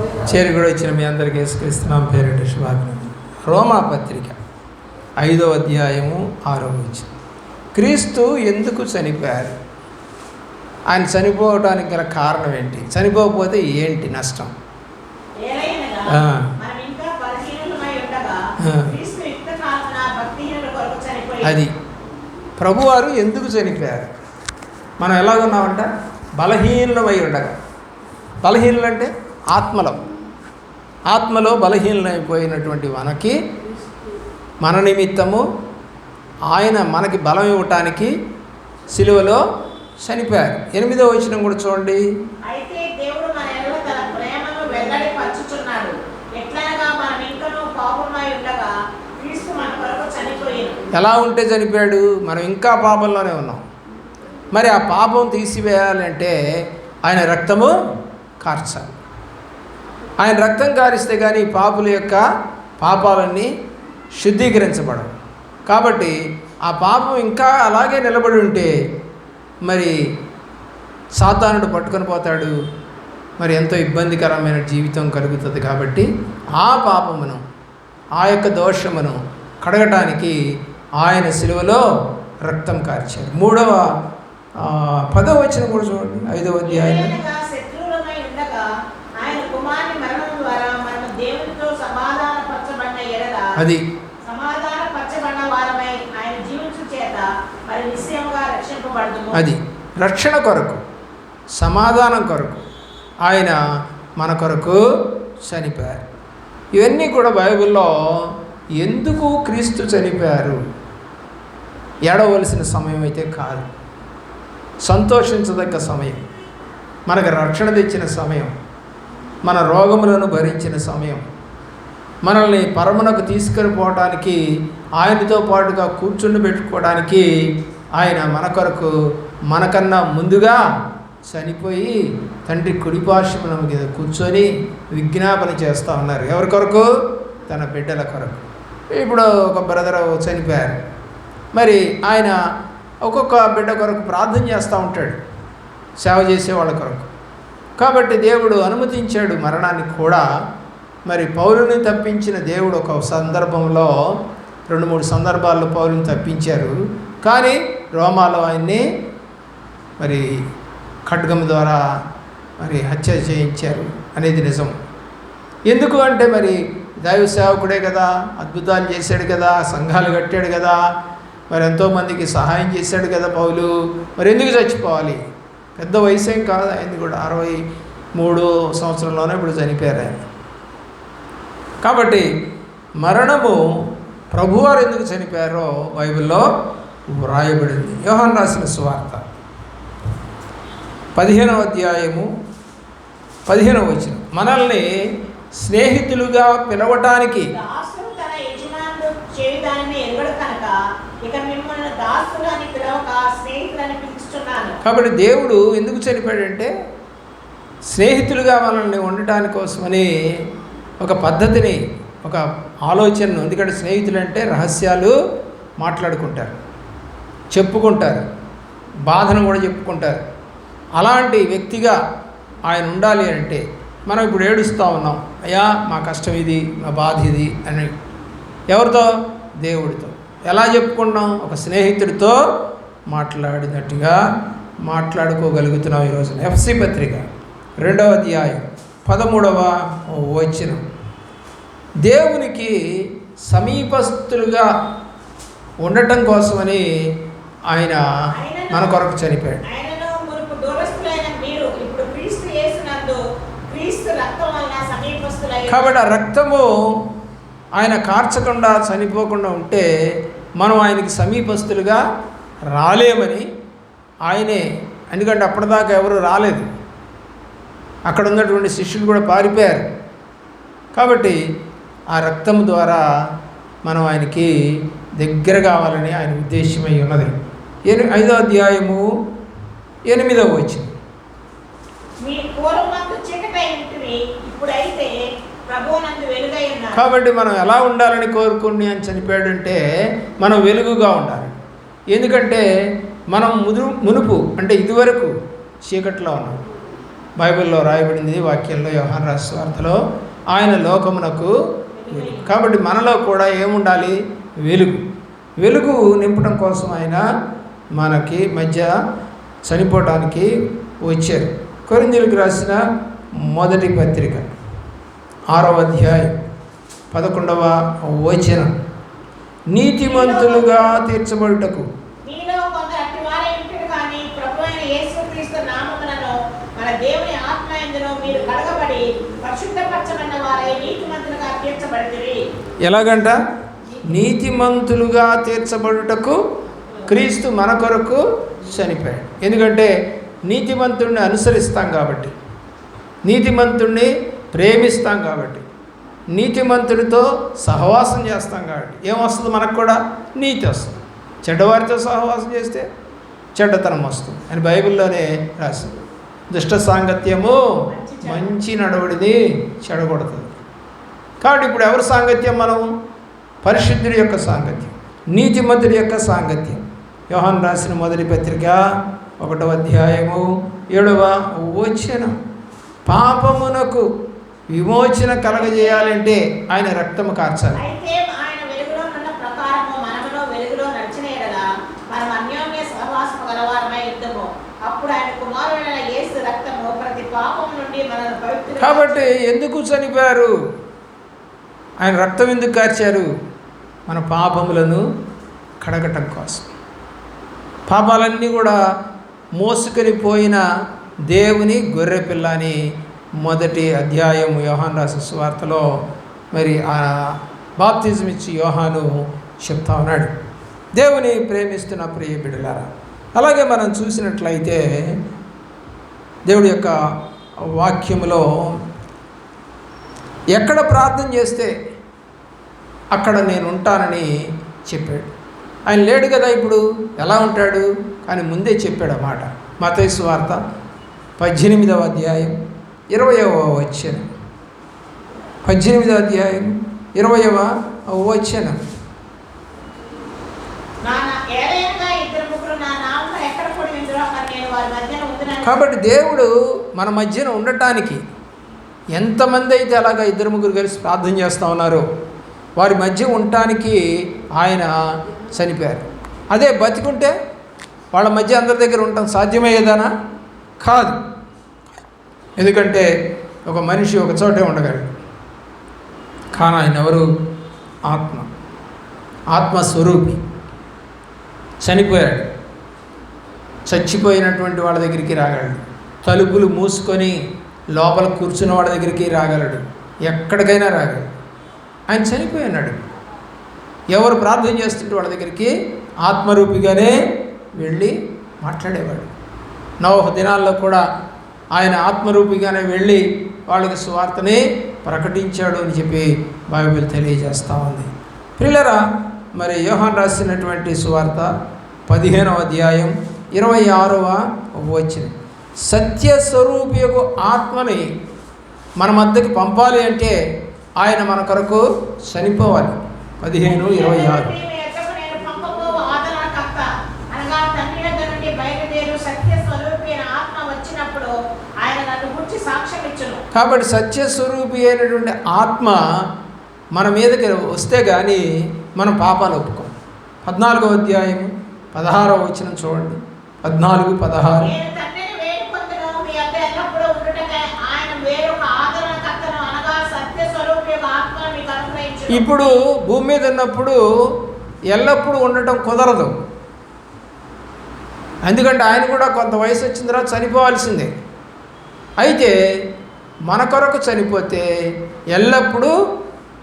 చేరి కూడా ఇచ్చిన మీ అందరికీ యేసుక్రీస్తున్నాం పేరిట శుభాభినందన రోమా పత్రిక ఐదో అధ్యాయము ఆరో వచ్చిన క్రీస్తు ఎందుకు చనిపోయారు? ఆయన చనిపోవడానికి గల కారణం ఏంటి? చనిపోకపోతే ఏంటి నష్టం? అది. ప్రభువారు ఎందుకు చనిపోయారు? మనం ఎలాగున్నామంట? బలహీనమై ఉండగా. బలహీనులు అంటే ఆత్మలో. ఆత్మలో బలహీనమైపోయినటువంటి మనకి మన నిమిత్తము ఆయన మనకి బలం ఇవ్వటానికి సిలువలో చనిపోయారు. ఎనిమిదో వచనం కూడా చూడండి. ఎలా ఉంటే చనిపోయాడు? మనం ఇంకా పాపంలోనే ఉన్నాం. మరి ఆ పాపం తీసివేయాలంటే ఆయన రక్తము కార్చాలి. ఆయన రక్తం కారిస్తే కానీ పాపుల యొక్క పాపాలన్నీ శుద్ధీకరించబడవు. కాబట్టి ఆ పాపం ఇంకా అలాగే నిలబడి ఉంటే మరి సాతానుడు పట్టుకొని పోతాడు. మరి ఎంతో ఇబ్బందికరమైన జీవితం కలుగుతుంది కాబట్టి ఆ పాపమును ఆ యొక్క దోషమును కడగటానికి ఆయన సిలువలో రక్తం కార్చారు. మూడవ పదవ వచ్చిన కూడా చూడండి. ఐదవ అధ్యాయం ఏలైనగా శత్రువులమై ఉండగా ఆయన కుమారుని మరణం ద్వారా మనం దేవునితో సమాధాన పరచబడిన ఎడల అది సమాధాన పరచబడిన వారమై ఆయన జీవించు చేత మరి నిశ్చయముగా రక్షింపబడదుము. అది రక్షణ కొరకు సమాధానం కొరకు ఆయన మన కొరకు చనిపోయారు. ఇవన్నీ కూడా బైబిల్లో ఎందుకు క్రీస్తు చనిపోయారు? ఏడవలసిన సమయం అయితే కాదు. సంతోషించదగ్గ సమయం. మనకు రక్షణ తెచ్చిన సమయం. మన రోగములను భరించిన సమయం. మనల్ని పరమునకు తీసుకొని పోవడానికి ఆయనతో పాటుగా కూర్చుండి పెట్టుకోవడానికి ఆయన మన కొరకు మనకన్నా ముందుగా చనిపోయి తండ్రి కుడిపార్శ్వమున మీద కూర్చొని విజ్ఞాపన చేస్తూ ఉన్నారు. ఎవరి కొరకు? తన బిడ్డల కొరకు. ఇప్పుడు ఒక బ్రదర్ చనిపోయారు. మరి ఆయన ఒక్కొక్క బిడ్డ కొరకు ప్రార్థన చేస్తూ ఉంటాడు. సేవ చేసే వాళ్ళ కొరకు. కాబట్టి దేవుడు అనుమతించాడు మరణాన్ని కూడా మరి పౌరుని తప్పించిన దేవుడు ఒక సందర్భంలో రెండు మూడు సందర్భాల్లో పౌరుని తప్పించారు. కానీ రోమాలో ఆయన్ని మరి ఖడ్గం ద్వారా మరి హత్య చేయించారు అనేది నిజం. ఎందుకు అంటే మరి దైవ సేవకుడే కదా అద్భుతాలు చేశాడు కదా సంఘాలు కట్టాడు కదా మరి ఎంతోమందికి సహాయం చేశాడు కదా పౌలు. మరి ఎందుకు చచ్చిపోవాలి? పెద్ద వయసు ఏం కాదు ఆయన కూడా. అరవై మూడు సంవత్సరంలోనే ఇప్పుడు చనిపోయారు ఆయన. కాబట్టి మరణము ప్రభువారు ఎందుకు చనిపోయారో బైబిల్లో వ్రాయబడింది. యోహాన్ రాసిన సువార్త. పదిహేనవ అధ్యాయము పదిహేనవ వచ్చిన మనల్ని స్నేహితులుగా పిలవటానికి కాబట్టి దేవుడు ఎందుకు చనిపోయాడంటే స్నేహితులుగా మనల్ని ఉండటాని కోసమని ఒక పద్ధతిని ఒక ఆలోచనను ఎందుకంటే స్నేహితులు అంటే రహస్యాలు మాట్లాడుకుంటారు చెప్పుకుంటారు బాధను కూడా చెప్పుకుంటారు. అలాంటి వ్యక్తిగా ఆయన ఉండాలి అంటే మనం ఇప్పుడు ఏడుస్తూ ఉన్నాం అయ్యా మా కష్టం ఇది మా బాధ ఇది అని. ఎవరితో? దేవుడితో. ఎలా చెప్పుకున్నాం ఒక స్నేహితుడితో మాట్లాడినట్టుగా మాట్లాడుకోగలుగుతున్నాం ఈరోజు. ఎఫ్సి పత్రిక రెండవ అధ్యాయం పదమూడవ వచనం. దేవునికి సమీపస్తులుగా ఉండటం కోసమని ఆయన మన కొరకు చనిపోయాడు. కాబట్టి ఆ రక్తము ఆయన కార్చకుండా చనిపోకుండా ఉంటే మనం ఆయనకి సమీపస్తులుగా రాలేమని ఆయనే ఎందుకంటే అప్పటిదాకా ఎవరు రాలేదు. అక్కడ ఉన్నటువంటి శిష్యులు కూడా పారిపోయారు. కాబట్టి ఆ రక్తం ద్వారా మనం ఆయనకి దగ్గర కావాలని ఆయన ఉద్దేశమై ఉన్నది. ఎని ఐదో అధ్యాయము ఎనిమిదవ వచ్చింది కాబట్టి మనం ఎలా ఉండాలని కోరుకుని అని చనిపోయాడంటే మనం వెలుగుగా ఉండాలి. ఎందుకంటే మనం ముదు మునుపు అంటే ఇదివరకు చీకట్లో ఉన్నాం. బైబిల్లో రాయబడింది వాక్యంలో రాసిన వార్తలో ఆయన లోకమునకు కాబట్టి మనలో కూడా ఏముండాలి? వెలుగు. వెలుగు నింపడం కోసం ఆయన మనకి మధ్య చనిపోవడానికి వచ్చారు. కొరిందీలకు రాసిన మొదటి పత్రిక ఆరవ అధ్యాయం పదకొండవ వచనం. నీతిమంతులుగా తీర్చబడుటకు. మన దేవుని ఆత్మ ఎందును మీరు కడగబడి పరిశుద్ధపరచబడిన వారై నీతిమంతులుగా తీర్చబడితిరి ఎలాగంట? నీతిమంతులుగా తీర్చబడుటకు క్రీస్తు మన కొరకు చనిపోయాడు. ఎందుకంటే నీతిమంతుడిని అనుసరిస్తాం కాబట్టి. నీతిమంతుడిని ప్రేమిస్తాం కాబట్టి. నీతిమంతుడితో సహవాసం చేస్తాం కాబట్టి. ఏమొస్తుంది మనకు కూడా? నీతి వస్తుంది. చెడ్డవారితో సహవాసం చేస్తే చెడ్డతనం వస్తుంది అని బైబిల్లోనే రాసింది. దుష్ట సాంగత్యము మంచి నడవడిని చెడగొడుతుంది. కాబట్టి ఇప్పుడు ఎవరి సాంగత్యం మనం? పరిశుద్ధుడి యొక్క సాంగత్యం నీతిమంతుడి యొక్క సాంగత్యం. యోహాన్ రాసిన మొదటి పత్రిక ఒకటవ అధ్యాయము ఏడవ వచనం. పాపమునకు విమోచన కలగజేయాలంటే ఆయన రక్తము కార్చాలి. కాబట్టి ఎందుకు చనిపోయారు? ఆయన రక్తం ఎందుకు కార్చారు? మన పాపములను కడగటం కోసం. పాపాలన్నీ కూడా మోసుకొని పోయిన దేవుని గొర్రెపిల్ల అని మొదటి అధ్యాయం యోహాన్ రాసి సువార్తలో మరి ఆ బాప్తిజం ఇచ్చి యోహాను చెప్తా ఉన్నాడు. దేవుని ప్రేమిస్తున్న ప్రియ బిడ్డలారా అలాగే మనం చూసినట్లయితే దేవుడి యొక్క వాక్యములో ఎక్కడ ప్రార్థన చేస్తే అక్కడ నేను ఉంటానని చెప్పాడు. ఆయన లేడు కదా ఇప్పుడు? ఎలా ఉంటాడు? కానీ ముందే చెప్పాడు ఆ మాట. మతైసు వార్త పద్దెనిమిదవ అధ్యాయం ఇరవయవ వచ్చన పద్దెనిమిదవ అధ్యాయం ఇరవయవ వచనం. నా నా- ఏలయనగా ఇద్దరు ముగ్గురు నా నామమున ఎక్కడ కూడి ఉందురో అక్కడ నేను వారి మధ్యన ఉందునని కాబట్టి దేవుడు మన మధ్యన ఉండటానికి ఎంతమంది అయితే అలాగా ఇద్దరు ముగ్గురు కలిసి ప్రార్థన చేస్తూ ఉన్నారో వారి మధ్య ఉండటానికి ఆయన చనిపోయారు. అదే బతికుంటే వాళ్ళ మధ్య అందరి దగ్గర ఉండటం సాధ్యమయ్యేదానా కాదు. ఎందుకంటే ఒక మనిషి ఒక చోటే ఉండగలడు. కానీ ఆయన ఎవరు? ఆత్మ. ఆత్మస్వరూపి. చనిపోయాడు. చచ్చిపోయినటువంటి వాళ్ళ దగ్గరికి రాగలడు. తలుపులు మూసుకొని లోపల కూర్చున్న వాళ్ళ దగ్గరికి రాగలడు. ఎక్కడికైనా రాగలడు. ఆయన చనిపోయి ఉన్నాడు. ఎవరు ప్రార్థన చేస్తుంటే వాళ్ళ దగ్గరికి ఆత్మరూపిగానే వెళ్ళి మాట్లాడేవాడు. నవహ దినాల్లో కూడా ఆయన ఆత్మరూపిగానే వెళ్ళి వాళ్ళకి సువార్తని ప్రకటించాడు అని చెప్పి బైబిల్ తెలియజేస్తూ ఉంది. పిల్లరా మరి యోహాన్ రాసినటువంటి సువార్త పదిహేనవ అధ్యాయం ఇరవై ఆరవ వచ్చిన యొక్క ఆత్మని మన మధ్యకి పంపాలి అంటే ఆయన మన కొరకు చనిపోవాలి. పదిహేను ఇరవై ఆరు. కాబట్టి సత్యస్వరూపి అయినటువంటి ఆత్మ మన మీదకి వస్తే కానీ మనం పాపాలు ఒప్పుకోం. పద్నాలుగో అధ్యాయం పదహారవ వచనం చూడండి. పద్నాలుగు పదహారు నేను తండ్రిని వేడుకొందును, మీ యొద్ద ఎల్లప్పుడూ ఉండుటకై ఆయన వేరొక ఆదరణకర్తను, అనగా సత్య స్వరూపి యొక్క ఆత్మను మీకు అనుగ్రహించును. ఇప్పుడు భూమి మీద ఉన్నప్పుడు ఎల్లప్పుడూ ఉండటం కుదరదు. ఎందుకంటే ఆయన కూడా కొంత వయసు వచ్చిన తర్వాత చనిపోవాల్సిందే. అయితే మన కొరకు చనిపోతే ఎల్లప్పుడూ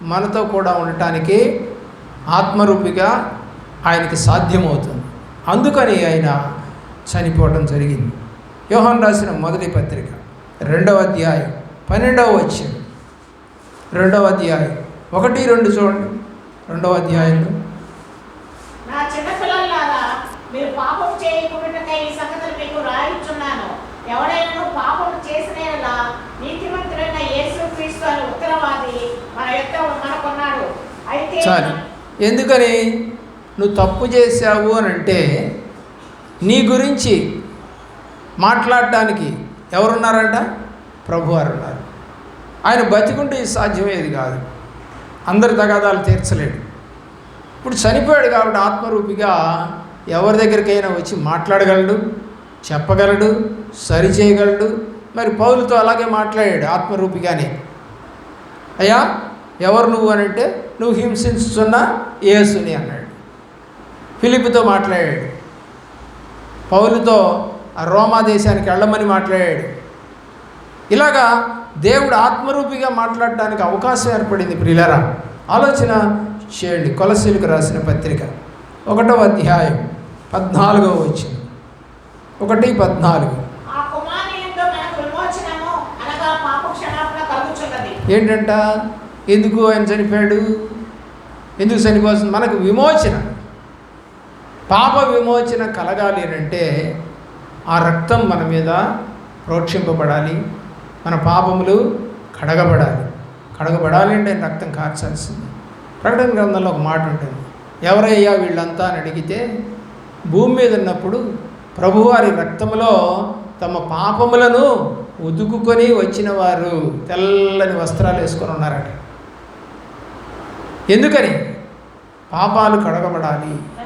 మనతో కూడా ఉండటానికి ఆత్మరూపిగా ఆయనకి సాధ్యమవుతుంది. అందుకని ఆయన చనిపోవడం జరిగింది. యోహన్ రాసిన మొదటి పత్రిక రెండవ అధ్యాయం పన్నెండవ వచ్చింది రెండవ అధ్యాయం ఒకటి రెండు చూడండి. రెండవ అధ్యాయంలో. నా చిన్నపిల్లలారా మీరు పాపం చేయకుండాటకై ఈ సంగతులు మీకు రాయిచున్నాను. ఎవడైనా పాపం చేసిన యెడల నీతిమంతుడైన యేసు క్రీస్తు అని ఉత్తరవాది మన యొక్క మనకున్నాడు. అయితే చాలు. ఎందుకని? నువ్వు తప్పు చేశావు అని అంటే నీ గురించి మాట్లాడటానికి ఎవరున్నారంట? ప్రభు వారు ఉన్నారు. ఆయన బతికుంటే ఇది సాధ్యమయ్యేది కాదు. అందరి తగాదాలు తీర్చలేడు. ఇప్పుడు చనిపోయాడు కాబట్టి ఆత్మరూపిగా ఎవరి దగ్గరికైనా వచ్చి మాట్లాడగలడు చెప్పగలడు సరిచేయగలడు మరి పౌలుతో అలాగే మాట్లాడాడు ఆత్మరూపిగానే. అయ్యా ఎవరు నువ్వు అని అంటే నువ్వు హింసించుతున్న యేసుని అన్నాడు. ఫిలిప్తో మాట్లాడాడు. పౌలుతో ఆ రోమా దేశానికి వెళ్ళమని మాట్లాడాడు. ఇలాగా దేవుడు ఆత్మరూపిగా మాట్లాడడానికి అవకాశం ఏర్పడింది ప్రియులరా? ఆలోచన చేయండి. కొలసీలకు రాసిన పత్రిక ఒకటో అధ్యాయం పద్నాలుగో వచ్చింది ఒకటి పద్నాలుగు. ఏంటంట? ఎందుకు ఆయన చనిపోయాడు? ఎందుకు చనిపోతుంది మనకు విమోచన. పాప విమోచన కలగాలి అంటే ఆ రక్తం మన మీద ప్రోక్షింపబడాలి. మన పాపములు కడగబడాలి. కడగబడాలి అంటే రక్తం కార్చాల్సింది ప్రకటన గ్రంథంలో ఒక మాట ఉంటుంది. ఎవరయ్యా వీళ్ళంతా అని అడిగితే భూమి మీద ఉన్నప్పుడు ప్రభువారి రక్తములో తమ పాపములను ఉదుకుకొని వచ్చిన వారు తెల్లని వస్త్రాలు వేసుకొని ఉన్నారట. ఎందుకని? పాపాలు కడగబడాలి.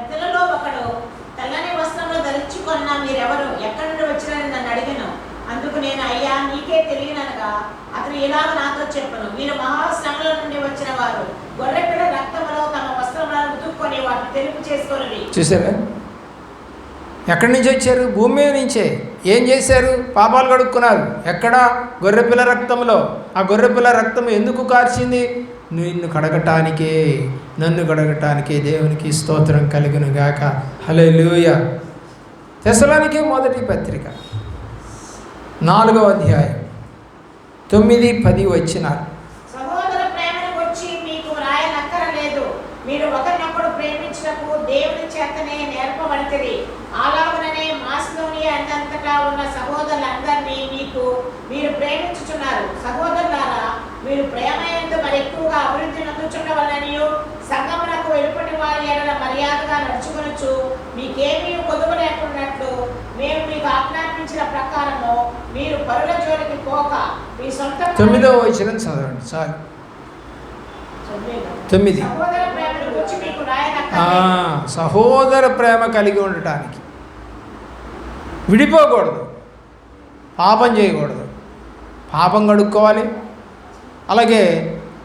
అందుకు నేను అయ్యా నీకే తెలియననగా అతను ఇలాగ నాతో చెప్పను. మీరు మహాశ్రమల నుండి వచ్చిన వారు గొర్రెపిల్ల రక్తములో తమ వస్త్రములను ఉతుక్కొని వాటిని తెలుపు చేసుకొని చూసారా? ఎక్కడి నుంచి వచ్చారు? భూమి నుంచే. ఏం చేశారు? పాపాలు కడుక్కున్నారు ఎక్కడ? గొర్రెపిల్ల రక్తంలో ఆ గొర్రెపిల్ల రక్తం ఎందుకు కార్చింది? నిన్ను కడగటానికే నన్ను కడగటానికే దేవునికి స్తోత్రం కలిగిన గాక హలే లూయ తెసలానికే మొదటి పత్రిక. నాలుగవ అధ్యాయం. తొమ్మిది పది వచ్చినారు సహోదర ప్రేమను వచ్చి మీకు రాయనక్కరలేదు. మీరు ఒకరినొకడు ప్రేమించినకు దేవుని చేతనే నేర్పబడితిరి. అలాగనే మాస్లోని అంతంతటా ఉన్న సహోదరులందరినీ మీకు మీరు ప్రేమించుచున్నారు. సహోదరులారా మీరు ప్రేమ ఎందు మరి ఎక్కువగా అభివృద్ధి నందుచుండవలనియు వారి ఎడల మర్యాదగా నడుచుకొనొచ్చు. మీకేమీ కొదువు లేకున్నట్లు మేము మీకు ఆజ్ఞాపించిన ప్రకారము మీరు పరుల జోలికి పోక మీ సొంత తొమ్మిదవ వచనం చదవండి చాలు. తొమ్మిది. సహోదర ప్రేమ కలిగి ఉండటానికి. విడిపోకూడదు. పాపం చేయకూడదు. పాపం కడుక్కోవాలి. అలాగే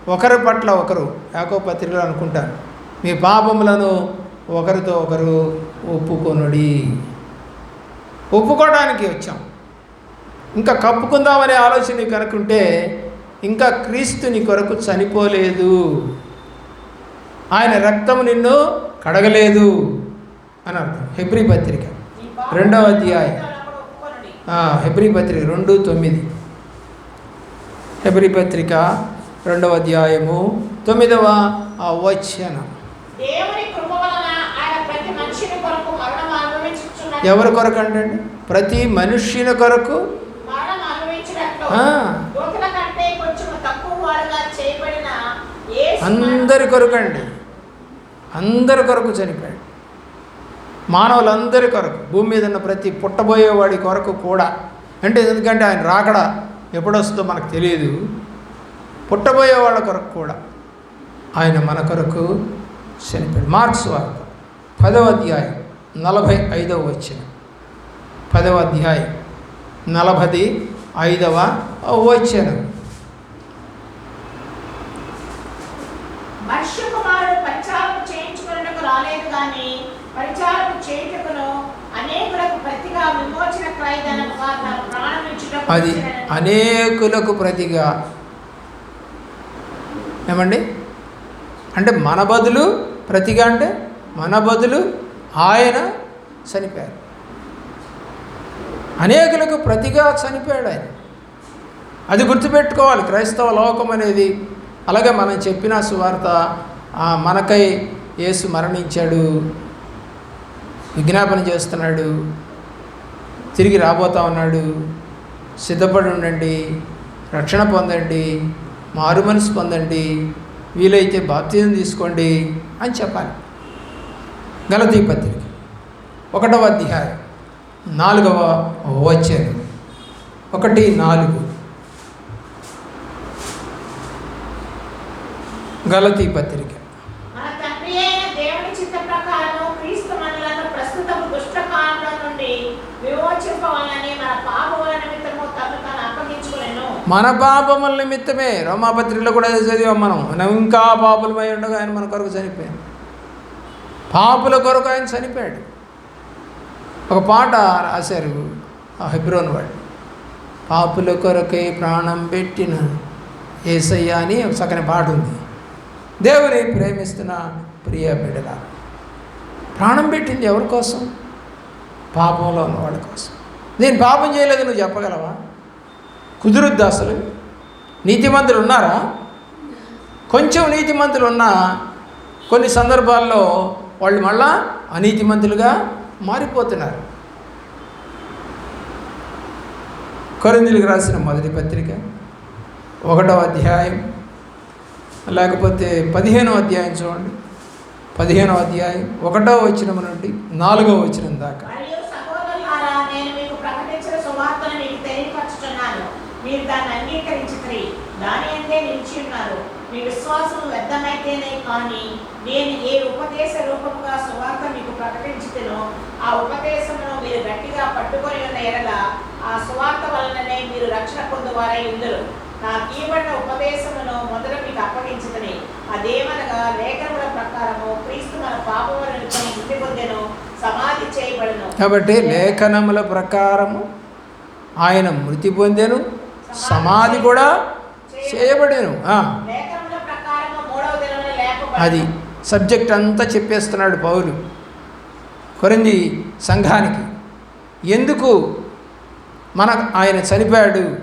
ఒకరి పట్ల ఒకరు యాకో పత్రికలు అనుకుంటారు మీ పాపములను ఒకరితో ఒకరు ఒప్పుకొనుడి. ఒప్పుకోవడానికి వచ్చాం. ఇంకా కప్పుకుందామనే ఆలోచన నీకు కనుకుంటే ఇంకా క్రీస్తు నీ కొరకు చనిపోలేదు. ఆయన రక్తము నిన్ను కడగలేదు అని అర్థం. హెబ్రి పత్రిక రెండవ అధ్యాయం. హెబ్రి పత్రిక రెండు తొమ్మిది. హెబ్రి పత్రిక రెండవ అధ్యాయము తొమ్మిదవ వచనం. దేవుని కృప వలన ఆయన ప్రతి మనిషిని కొరకు మరణం అనుభవించుచున్నాడు ఎవరి కొరకు అంటే ప్రతి మనుష్యుని కొరకు మరణం అనుభవించినట్లు. ఆ. దూతల కంటే కొంచెం తక్కువ వాడుగా చేయబడిన యేసు అందరి కొరకు అండి. అందరి కొరకు చనిపోయాడు. మానవులందరి కొరకు భూమి మీద ఉన్న ప్రతి పుట్టబోయేవాడి కొరకు కూడా. అంటే ఎందుకంటే ఆయన రాకడ? ఎప్పుడొస్తుందో మనకు తెలియదు. పుట్టబోయే వాళ్ళ కొరకు కూడా. ఆయన మన కొరకు చనిపోయాడు మార్క్స్ వార్త. పదవ అధ్యాయం నలభై ఐదవ వచ్చిన పదవ అధ్యాయం నలభై ఐదవ ఇచ్చుటకు అది. అనేకులకు ప్రతిగా. ఏమండి? అంటే మన బదులు ప్రతిగా అంటే మన బదులు ఆయన చనిపోయారు. అనేకులకు ప్రతిగా చనిపోయాడు ఆయన. అది గుర్తుపెట్టుకోవాలి క్రైస్తవ లోకం అనేది. అలాగే మనం చెప్పిన సువార్త ఆ, మనకై యేసు మరణించాడు విజ్ఞాపన చేస్తున్నాడు తిరిగి రాబోతా ఉన్నాడు సిద్ధపడి ఉండండి రక్షణ పొందండి మారు మనసు పొందండి వీలైతే బాప్తిజం తీసుకోండి. అని చెప్పాలి. గలతీ పత్రిక ఒకటవ అధ్యాయం నాలుగవ వచ్చాను ఒకటి నాలుగు. గలతీ పత్రిక మన తండ్రి అయిన దేవుని చిత్త ప్రకారం క్రీస్తు మనలను ప్రస్తుత దుష్టకాలంలో నుండి విమోచింపవాలని మన పాపముల నిమిత్తము తను తాను అప్పగించుకునేను మన పాపముల నిమిత్తమే. రోమాపత్రిలో కూడా చదివాం మనం. మనం ఇంకా పాపులమై ఉండగా ఆయన మన కొరకు చనిపోయాడు. పాపుల కొరకు ఆయన చనిపోయాడు. ఒక పాట రాశారు ఆ హెబ్రోన్ వాడు. పాపుల కొరకై ప్రాణం పెట్టిన ఏసయ్య అని ఒక చక్కని పాట ఉంది. దేవుని ప్రేమిస్తున్న ప్రియ బిడ్డల ప్రాణం పెట్టింది ఎవరి కోసం? పాపంలో ఉన్న వాళ్ళ కోసం. నేను పాపం చేయలేదు నువ్వు చెప్పగలవా? కుదురుద్ది అసలు. నీతిమంతులు ఉన్నారా? కొంచెం నీతిమంతులు ఉన్నా కొన్ని సందర్భాల్లో వాళ్ళు మళ్ళా అనీతిమంతులుగా మారిపోతున్నారు. కొరిందులకు రాసిన మొదటి పత్రిక ఒకటో అధ్యాయం లేకపోతే పదిహేనవ అధ్యాయం చూడండి. పదిహేనో అధ్యాయం ఒకటో వచనం నుండి నాలుగవ వచనం దాకా మరియు సహోదరులారా నేను మీకు ప్రకటించిన సువార్తను మీకు తెలియపరుచుతున్నాను మీరు దాన్ని అంగీకరించుకుని దాని అందే నిలిచి ఉన్నారు మీ విశ్వాసం వ్యర్థమైతేనే కానీ నేను ఏ ఉపదేశ రూపముగా సువార్త మీకు ప్రకటించుతునో ఆ ఉపదేశమును మీరు గట్టిగా పట్టుకొని ఉన్న ఎడల ఆ సువార్త వలననే మీరు రక్షణ పొందువారై ఉందరు. నాకు ఇవ్వబడిన ఉపదేశమును మొదట మీకు అప్పగించుకుని అదేమనగా లేఖనముల ప్రకారము క్రీస్తు మన పాపములను మృతి పొందెను సమాధి చేయబడను. కాబట్టి లేఖనముల ప్రకారము ఆయన మృతి పొందెను సమాధి కూడా చేయబడేను. అది సబ్జెక్ట్ అంతా చెప్పేస్తున్నాడు పౌలు కొరింది సంఘానికి. ఎందుకు మన ఆయన చనిపోయాడు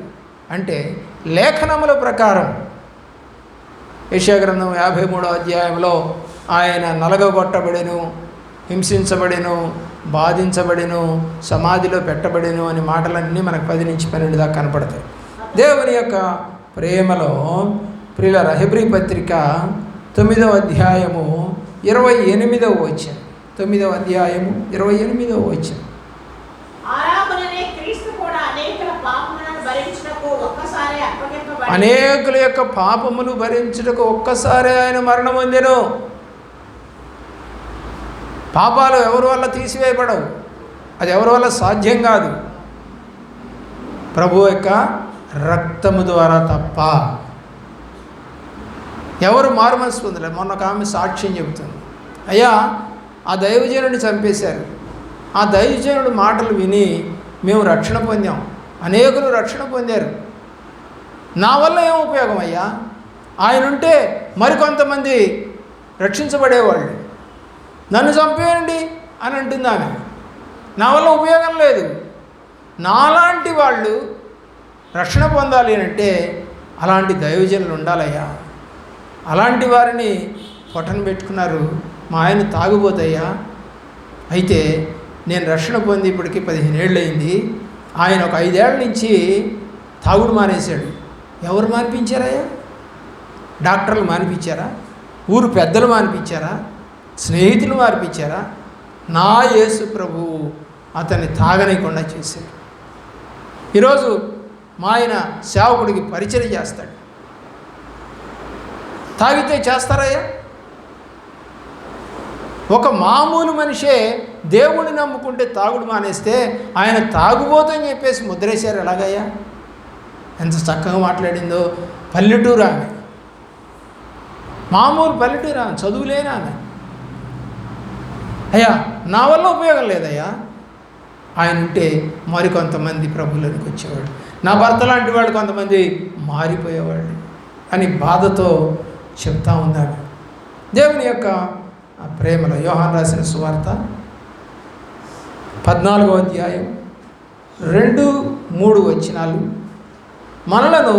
అంటే లేఖనముల ప్రకారం. యశాగ్రంథం యాభై మూడో అధ్యాయంలో ఆయన నలగగొట్టబడెను హింసించబడెను బాధించబడెను సమాధిలో పెట్టబడెను అనే మాటలన్నీ మనకు పది నుంచి పన్నెండు దాకా కనపడతాయి. దేవుని యొక్క ప్రేమలో ప్రియుల రహబ్రి పత్రిక తొమ్మిదవ అధ్యాయము ఇరవై ఎనిమిదవ వచ్చిన తొమ్మిదవ అధ్యాయము ఇరవై ఎనిమిదవ వచ్చిన అప్పగింపబడి అనేకుల యొక్క పాపములు భరించుటకు ఒక్కసారి ఆయన మరణం పొందెను. పాపాలు ఎవరి వల్ల తీసివేయబడవు? అది ఎవరి వల్ల సాధ్యం కాదు? ప్రభు యొక్క రక్తము ద్వారా తప్ప ఎవరు మారు మనసు మొన్న ఒక ఆమె సాక్ష్యం చెబుతుంది. అయ్యా ఆ దైవజనుడిని చంపేశారు. ఆ దైవజనుడు మాటలు విని మేము రక్షణ పొందాం. అనేకులు రక్షణ పొందారు. నా వల్ల ఏం ఉపయోగం అయ్యా? ఆయన ఉంటే మరికొంతమంది రక్షించబడేవాళ్ళు. నన్ను చంపేయండి అని అంటుంది ఆమె. నా వల్ల ఉపయోగం లేదు. నాలాంటి వాళ్ళు రక్షణ పొందాలి అంటే అలాంటి దైవజనులు ఉండాలయ్యా. అలాంటి వారిని పొట్టను పెట్టుకున్నారు మా ఆయన తాగుబోతయ్యా. అయితే నేను రక్షణ పొంది ఇప్పటికి పదిహేను ఏళ్ళు అయింది ఆయన ఒక ఐదేళ్ళ నుంచి తాగుడు మానేశాడు. ఎవరు మానిపించారయ్యా? డాక్టర్లు మానిపించారా? ఊరు పెద్దలు మానిపించారా? స్నేహితులు మార్పించారా నా యేసు ప్రభువు అతన్ని తాగనీయకుండా చేశాడు. ఈరోజు మా ఆయన సేవకుడికి పరిచయం చేస్తాడు. తాగితే చేస్తారయ్యా? ఒక మామూలు మనిషే దేవుడిని నమ్ముకుంటే తాగుడు మానేస్తే ఆయన తాగుబోతని చెప్పేసి ముద్రేశారు ఎలాగయ్యా? ఎంత చక్కగా మాట్లాడిందో. పల్లెటూరు ఆమె. మామూలు పల్లెటూరు ఆమె చదువులేని ఆమె. అయ్యా నా వల్ల ఉపయోగం లేదయ్యా. ఆయన ఉంటే మరికొంతమంది ప్రభువులోనికి వచ్చేవాడు నా భర్త లాంటి వాళ్ళు కొంతమంది మారిపోయేవాళ్ళు అని బాధతో చెప్తా ఉన్నాడు దేవుని యొక్క ప్రేమలో యోహాన్ రాసిన సువార్త పద్నాలుగో అధ్యాయం రెండు మూడు వచ్చినాలు మనలను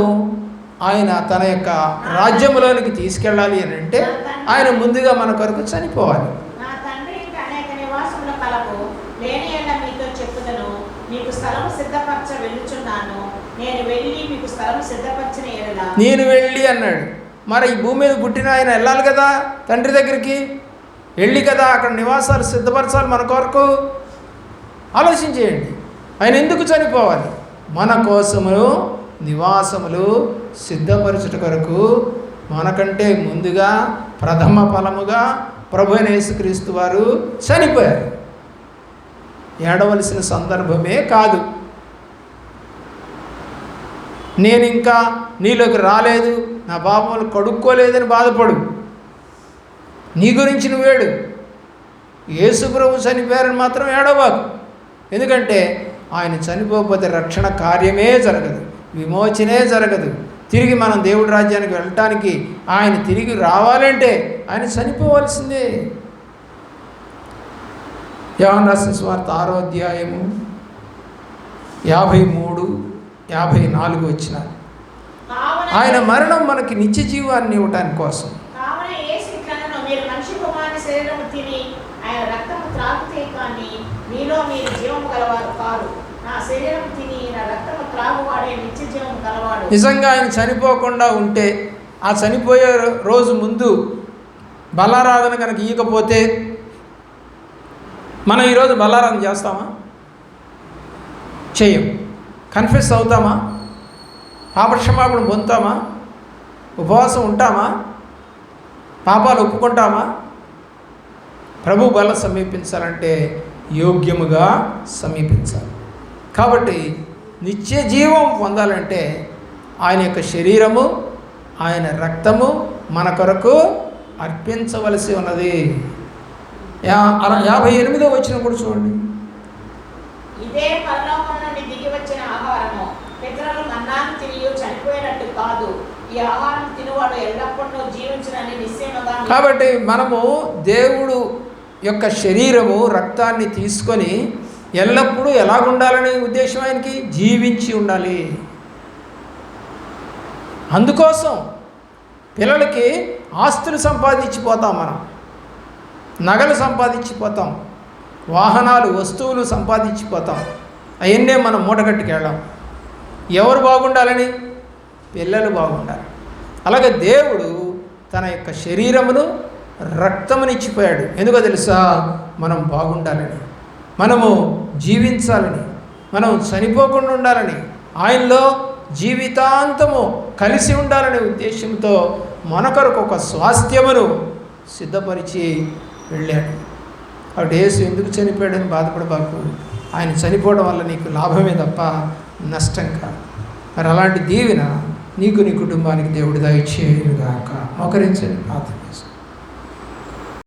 ఆయన తన యొక్క రాజ్యంలోనికి తీసుకెళ్ళాలి అని అంటే ఆయన ముందుగా మన కొరకు చనిపోవాలి. నా తండ్రి అనేక నివాసముల లేని మీకు స్థలం సిద్ధపరచ వెళ్ళుచున్నాను. నేను వెళ్ళి మీకు స్థలం నేను వెళ్ళి అన్నాడు. మరి ఈ భూమి మీద పుట్టిన ఆయన వెళ్ళాలి కదా తండ్రి దగ్గరికి? వెళ్ళి కదా అక్కడ నివాసాలు సిద్ధపరచాలి మన కొరకు? ఆలోచించేయండి. ఆయన ఎందుకు చనిపోవాలి? మన కోసము నివాసములు సిద్ధపరచుట కొరకు మనకంటే ముందుగా ప్రథమ ఫలముగా ప్రభు యేసుక్రీస్తు వారు చనిపోయారు. ఏడవలసిన సందర్భమే కాదు. నేను ఇంకా నీలోకి రాలేదు నా పాపములు కడుక్కోలేదని బాధపడు. నీ గురించి నువ్వేడు యేసు ప్రభు చనిపోయారని మాత్రం ఏడవకు. ఎందుకంటే ఆయన చనిపోకపోతే రక్షణ కార్యమే జరగదు విమోచనే జరగదు. తిరిగి మనం దేవుడి రాజ్యానికి వెళ్ళటానికి ఆయన తిరిగి రావాలంటే ఆయన చనిపోవలసిందే. యోహాన్ రాసిన స్వార్థ ఆరో అధ్యాయము యాభై మూడు యాభై నాలుగు వచ్చిన ఆయన మరణం మనకి నిత్య జీవాన్ని ఇవ్వటానికి కోసం. నిజంగా ఆయన చనిపోకుండా ఉంటే ఆ చనిపోయే రోజు ముందు బలారాధన కనుక ఇవ్వకపోతే మనం ఈరోజు బలారాధన చేస్తామా? చెయ్యం కన్ఫ్యూస్ అవుతామా? పాపక్షమాపణ పొందుతామా? ఉపవాసం ఉంటామా? పాపాలు ఒప్పుకుంటామా? ప్రభు బల సమీపించాలంటే యోగ్యముగా సమీపించాలి. కాబట్టి నిత్య జీవం పొందాలంటే ఆయన యొక్క శరీరము ఆయన రక్తము మన కొరకు అర్పించవలసి ఉన్నది. యా అర- యాభై ఎనిమిదో వచ్చిన కూడా చూడండి. ఇదే పరలోకం నుండి దిగి వచ్చిన ఆహారము పితరులు మన్నాను తిని చనిపోయినట్టు కాదు ఈ ఆహారం తినువాడు ఎల్లప్పుడూ జీవించనని నిశ్చయముగా మీకు కాబట్టి మనము దేవుడు యొక్క శరీరము రక్తాన్ని తీసుకొని ఎల్లప్పుడూ ఎలాగుండాలనే ఉద్దేశం ఆయనకి? జీవించి ఉండాలి. అందుకోసం పిల్లలకి ఆస్తులు సంపాదించిపోతాం మనం. నగలు సంపాదించిపోతాం. వాహనాలు వస్తువులు సంపాదించిపోతాం. అవన్నే మనం మూటగట్టుకెళ్ళాం. ఎవరు బాగుండాలని? పిల్లలు బాగుండాలి. అలాగే దేవుడు తన యొక్క శరీరమును రక్తమునిచ్చిపోయాడు. ఎందుకో తెలుసా? మనం బాగుండాలని. మనము జీవించాలని. మనం చనిపోకుండా ఉండాలని. ఆయనలో జీవితాంతము కలిసి ఉండాలనే ఉద్దేశంతో మనకొరకు ఒక స్వాస్థ్యమును సిద్ధపరిచి వెళ్ళాడు. కాబట్టి యేసు ఎందుకు చనిపోయాడని బాధపడబాకు? ఆయన చనిపోవడం వల్ల నీకు లాభమే తప్ప నష్టం కాదు. మరి అలాంటి దీవెన నీకు నీ కుటుంబానికి దేవుడు దయచేయుగాక మోకరించండి ఆత్మ